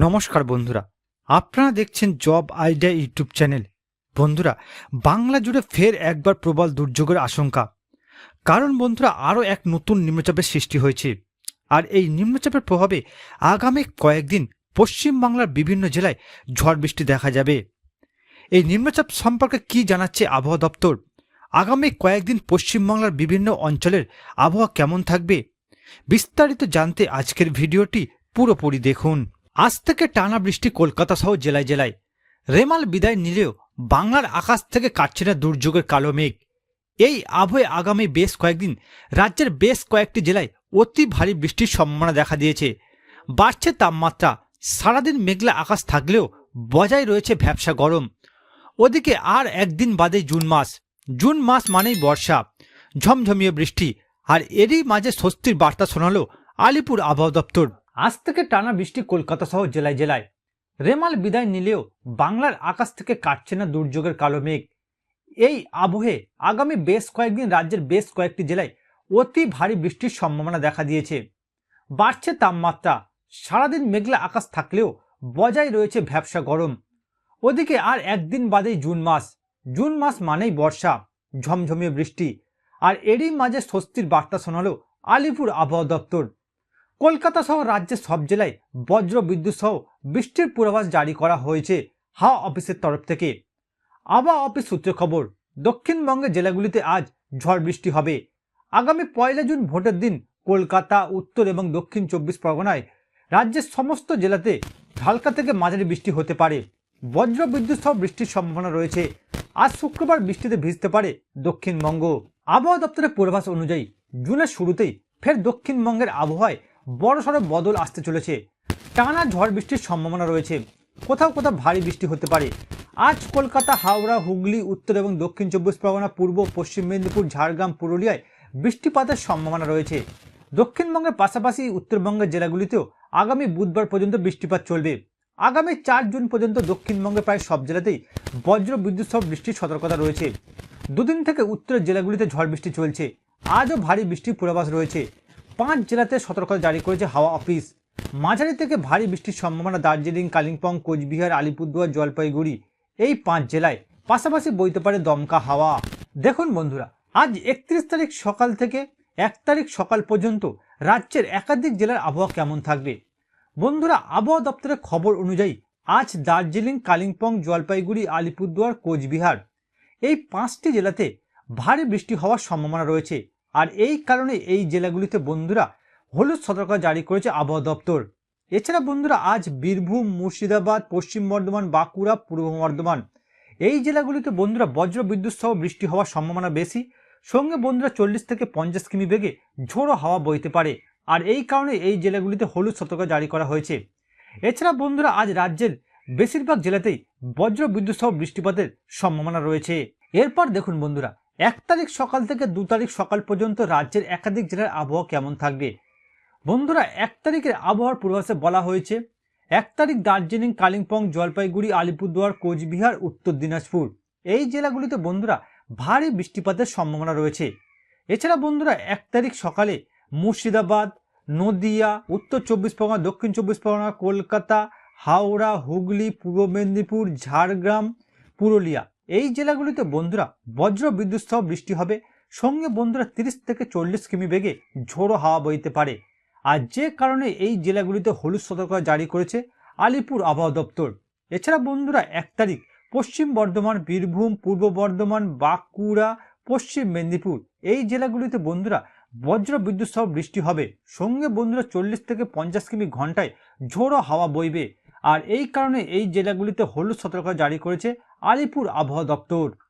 নমস্কার বন্ধুরা। আপনারা দেখছেন জব আইডিয়া ইউটিউব চ্যানেল। বন্ধুরা, বাংলা জুড়ে ফের একবার প্রবল দুর্যোগের আশঙ্কা। কারণ বন্ধুরা, আরও এক নতুন নিম্নচাপের সৃষ্টি হয়েছে। আর এই নিম্নচাপের প্রভাবে আগামী কয়েকদিন পশ্চিমবাংলার বিভিন্ন জেলায় ঝড় বৃষ্টি দেখা যাবে। এই নিম্নচাপ সম্পর্কে কি জানাচ্ছে আবহাওয়া দপ্তর? আগামী কয়েকদিন পশ্চিমবাংলার বিভিন্ন অঞ্চলের আবহাওয়া কেমন থাকবে? বিস্তারিত জানতে আজকের ভিডিওটি পুরোপুরি দেখুন। আজ থেকে টানা বৃষ্টি কলকাতা সহ জেলায় জেলায়। রেমাল বিদায় নিলেও বাংলার আকাশ থেকে কাটছে না দুর্যোগের কালো মেঘ। এই আবহে আগামী বেশ কয়েকদিন রাজ্যের বেশ কয়েকটি জেলায় অতি ভারী বৃষ্টির সম্ভাবনা দেখা দিয়েছে। বাড়ছে তাপমাত্রা, সারাদিন মেঘলা আকাশ থাকলেও বজায় রয়েছে ভ্যাবসা গরম। ওদিকে আর একদিন বাদে জুন মাস। জুন মাস মানেই বর্ষা। ঝমঝমিয়ে বৃষ্টি। আর এরই মাঝে স্বস্তির বার্তা শোনালো আলিপুর আবহাওয়া দপ্তর। আজ থেকে টানা বৃষ্টি কলকাতা সহ জেলায় জেলায়। রেমাল বিদায় নিলেও বাংলার আকাশ থেকে কাটছে না দুর্যোগের কালো মেঘ। এই আবহে আগামী বেশ কয়েকদিন রাজ্যের বেশ কয়েকটি জেলায় অতি ভারী বৃষ্টির সম্ভাবনা দেখা দিয়েছে। বাড়ছে তাপমাত্রা। সারাদিন মেঘলা আকাশ থাকলেও বজায় রয়েছে ভ্যাবসা গরম। ওদিকে আর একদিন বাদেই জুন মাস। জুন মাস মানেই বর্ষা, ঝমঝমিয়ে বৃষ্টি। আর এরই মাঝে স্বস্তির বার্তা শোনালো আলিপুর আবহাওয়া দপ্তর। কলকাতা সহ রাজ্যের সব জেলায় বজ্র বিদ্যুৎ সহ বৃষ্টির পূর্বাভাস জারি করা হয়েছে হাওয়া অফিসের তরফ থেকে। আবহাওয়া অফিস সূত্রে খবর, দক্ষিণবঙ্গের জেলাগুলিতে আজ ঝড় বৃষ্টি হবে। আগামী পয়লা জুন ভোটের দিন কলকাতা, উত্তর এবং দক্ষিণ চব্বিশ পরগনায় রাজ্যের সমস্ত জেলাতে হালকা থেকে মাঝারি বৃষ্টি হতে পারে। বজ্র বিদ্যুৎ সহ বৃষ্টির সম্ভাবনা রয়েছে। আজ শুক্রবার বৃষ্টিতে ভিজতে পারে দক্ষিণবঙ্গ। আবহাওয়া দপ্তরের পূর্বাভাস অনুযায়ী জুনের শুরুতেই ফের দক্ষিণবঙ্গের আবহাওয়ায় বড়সড় বদল আসতে চলেছে। টানা ঝড় বৃষ্টির সম্ভাবনা রয়েছে। কোথাও কোথাও ভারী বৃষ্টি হতে পারে। আজ কলকাতা, হাওড়া, হুগলি, উত্তর এবং দক্ষিণ চব্বিশ পরগনা, পূর্ব, পশ্চিম মেদিনীপুর, ঝাড়গ্রাম, পুরুলিয়ায় বৃষ্টিপাতের সম্ভাবনা রয়েছে। দক্ষিণবঙ্গের পাশাপাশি উত্তরবঙ্গের জেলাগুলিতেও আগামী বুধবার পর্যন্ত বৃষ্টিপাত চলবে। আগামী চার জুন পর্যন্ত দক্ষিণবঙ্গের প্রায় সব জেলাতেই বজ্র বিদ্যুৎ সহ বৃষ্টির সতর্কতা রয়েছে। দুদিন থেকে উত্তরের জেলাগুলিতে ঝড় বৃষ্টি চলছে। আজও ভারী বৃষ্টির পূর্বাভাস রয়েছে। পাঁচ জেলাতে সতর্কতা জারি করেছে হাওয়া অফিস। মাঝারি থেকে ভারী বৃষ্টির সম্ভাবনা দার্জিলিং, কালিম্পং, কোচবিহার, আলিপুরদুয়ার, জলপাইগুড়ি। এই পাঁচ জেলায় পাশাপাশি বইতে পারে দমকা হাওয়া। দেখুন বন্ধুরা, আজ একত্রিশ তারিখ সকাল থেকে এক তারিখ সকাল পর্যন্ত রাজ্যের একাধিক জেলার আবহাওয়া কেমন থাকবে? বন্ধুরা, আবহাওয়া দপ্তরের খবর অনুযায়ী আজ দার্জিলিং, কালিম্পং, জলপাইগুড়ি, আলিপুরদুয়ার, কোচবিহার। এই পাঁচটি জেলাতে ভারী বৃষ্টি হওয়ার সম্ভাবনা রয়েছে। আর এই কারণে এই জেলাগুলিতে বন্ধুরা হলুদ সতর্কতা জারি করেছে আবহাওয়া দপ্তর। এছাড়া বন্ধুরা আজ বীরভূম, মুর্শিদাবাদ, পশ্চিম বর্ধমান, বাঁকুড়া, পূর্ব বর্ধমান এই জেলাগুলিতে বন্ধুরা বজ্র বিদ্যুৎ সহ বৃষ্টি হওয়ার সম্ভাবনা বেশি। সঙ্গে বন্ধুরা চল্লিশ থেকে পঞ্চাশ কিমি বেগে ঝোড়ো হাওয়া বইতে পারে। আর এই কারণে এই জেলাগুলিতে হলুদ সতর্কতা জারি করা হয়েছে। এছাড়া বন্ধুরা আজ রাজ্যের বেশিরভাগ জেলাতেই বজ্র বিদ্যুৎ সহ বৃষ্টিপাতের সম্ভাবনা রয়েছে। এরপর দেখুন বন্ধুরা এক তারিখ সকাল থেকে দু তারিখ সকাল পর্যন্ত রাজ্যের একাধিক জেলার আবহাওয়া কেমন থাকবে? বন্ধুরা, এক তারিখের আবহাওয়ার পূর্বাভাসে বলা হয়েছে, এক তারিখ দার্জিলিং, কালিম্পং, জলপাইগুড়ি, আলিপুরদুয়ার, কোচবিহার, উত্তর দিনাজপুর। এই জেলাগুলিতে বন্ধুরা, ভারী বৃষ্টিপাতের সম্ভাবনা রয়েছে। এছাড়া বন্ধুরা, এক তারিখ সকালে মুর্শিদাবাদ, নদিয়া, উত্তর চব্বিশ পরগনা, দক্ষিণ চব্বিশ পরগনা, কলকাতা, হাওড়া, হুগলি, পূর্ব মেদিনীপুর, ঝাড়গ্রাম, পুরুলিয়া। এই জেলাগুলিতে বন্ধুরা বজ্র বিদ্যুৎ সহ বৃষ্টি হবে। সঙ্গে বন্ধুরা তিরিশ থেকে চল্লিশ কিমি বেগে ঝোড়ো হাওয়া বইতে পারে। আর যে কারণে এই জেলাগুলিতে হলুদ সতর্কতা জারি করেছে আলিপুর আবহাওয়া দপ্তর। এছাড়া বন্ধুরা এক তারিখ পশ্চিম বর্ধমান, বীরভূম, পূর্ব বর্ধমান, বাঁকুড়া, পশ্চিম মেদিনীপুর এই জেলাগুলিতে বন্ধুরা বজ্র বিদ্যুৎ সহ বৃষ্টি হবে। সঙ্গে বন্ধুরা চল্লিশ থেকে পঞ্চাশ কিমি ঘন্টায় ঝোড়ো হাওয়া বইবে। আর এই কারণে এই জেলাগুলিতে হলুদ সতর্কতা জারি করেছে আলিপুর আবহাওয়া দপ্তর।